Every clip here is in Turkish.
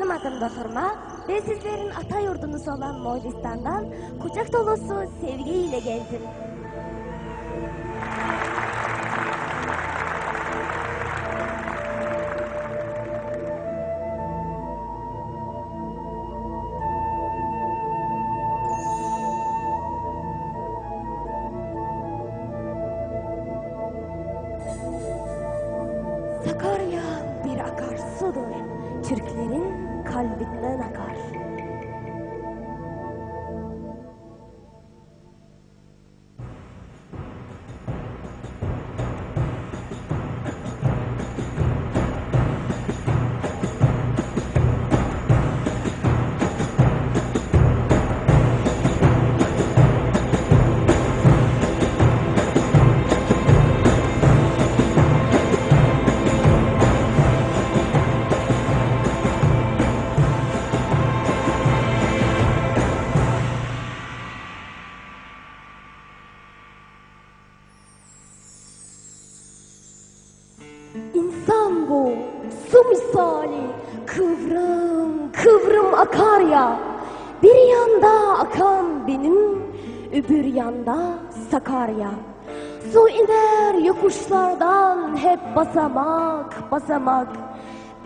Benim adım da Fırma ve sizlerin ata yurdunuz olan Moğolistan'dan kucak dolusu sevgiyle geldim. Sakarya bir akarsudur. Türklerin kalbinden akar. Su misali, kıvrım kıvrım akar ya. Bir yanda akan benim, öbür yanda Sakarya. Su iner yokuşlardan hep basamak basamak.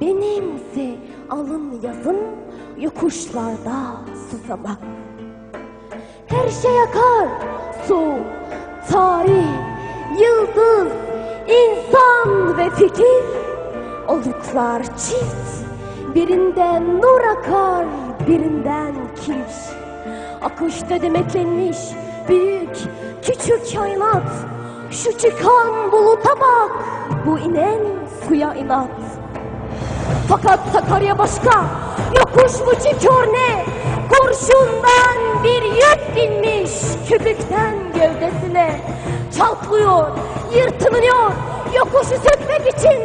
Benimse alın yazın yokuşlarda susamak. Her şey akar, su, tarih, yıldız, insan ve fikir. Oluklar çift, birinden nur akar, birinden kir. Akışta demeklenmiş büyük, küçük kainat. Şu çıkan buluta bak, bu inen suya inat. Fakat Sakarya başka, yokuş bu çıkıyor ne? Kurşundan bir yük binmiş köpükten gövdesine. Çalklıyor, yırtınıyor, yokuşu sökmek için.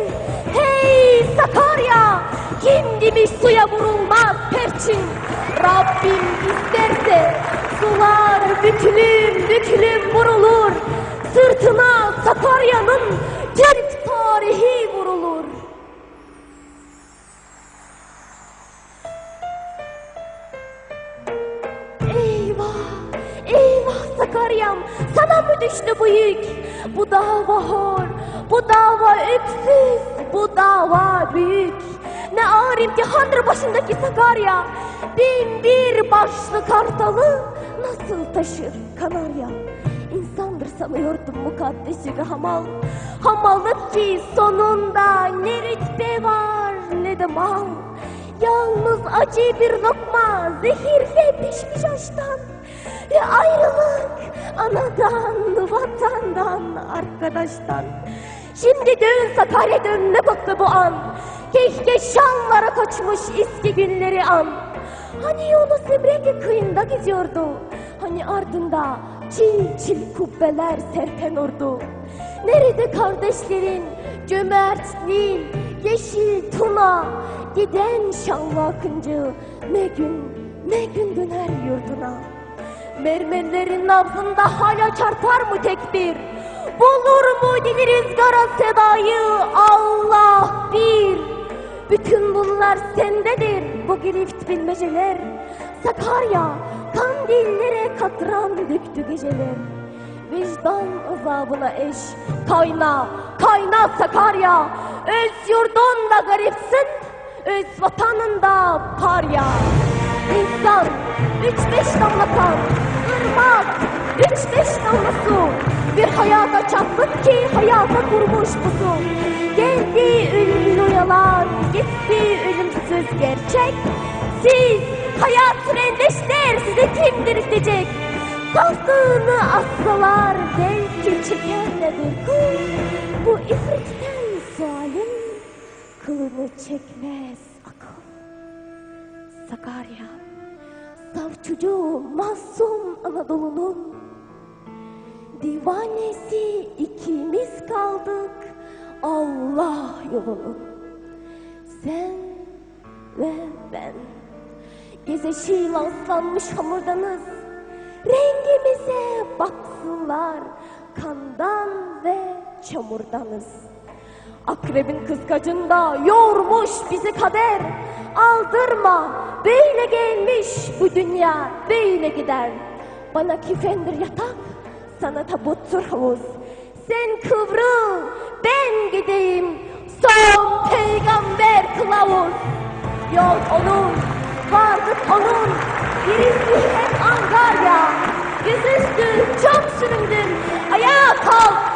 Hey Sakarya, kim demiş suya vurulmaz perçin? Rabbim isterse sular bükülüm bükülüm vurulur. Sırtına Sakarya'nın Türk tarihi vurulur. Sakaryam, sana mı düştü bu yük? Bu dava hor, bu dava öksüz, bu dava büyük. Ne ağır imtihandır başındaki Sakarya, bin bir başlı kartalı nasıl taşır Kanarya? İnsandır sanıyordum mukaddesi hamal. Hamallık ki sonunda ne rütbe var ne de mal. Yalnız acı bir lokma zehirle pişmiş aşktan Ve ayrılık anadan, vatandan, arkadaştan Şimdi dön Sakarya dön ne mutlu bu an. Keşke şanlara koçmuş eski günleri an. Hani Yunus Emre kıyında gidiyordu Hani ardında çil çil kubbeler serpen ordu? Nerede kardeşlerin cömert Nil, yeşil Tuna? Giden şanlı akıncı ne gün ne gün döner yurduna? Mermerlerin nabzında hala çarpar mı tekbir Bulur mu dili rüzgara sedayı Allah bir. Bütün bunlar sendedir bu girift bilmeceler. Sakarya kandillere katran döktü geceler. Vicdan azabına eş Kayna, kayna Sakarya. Öz yurdunda garipsin Öz vatanında parya. İnsan üç beş damla kan ırmak Üç beş damla Bir hayata çattık ki hayata kurmuş bu su Geldi ölümün yalan Gitti ölümsüz gerçek. Siz hayat sürendeşler size kim diriltecek? Kalktığını assalar belki çekerledir kul. Bu ifritten sualin kılını çekmez akıl. Sakarya Saf çocuğu masum Anadolu'nun Divanesi ikimiz kaldık Allah yolunun Sen ve ben Gezeşi lanslanmış hamurdanız Rengimize baksınlar kandan ve çamurdanız. Akrebin kıskacında yoğurmuş bizi kader. Aldırma, böyle gelmiş bu dünya, böyle gider. Bana kifendir yatak, sana tabuttur havuz. Sen kıvrıl, ben gideyim, son peygamber kılavuz. Yol onun, varlık onun, birisi hep Angarya. Yüzüstü çok süründüm, ayağa kalk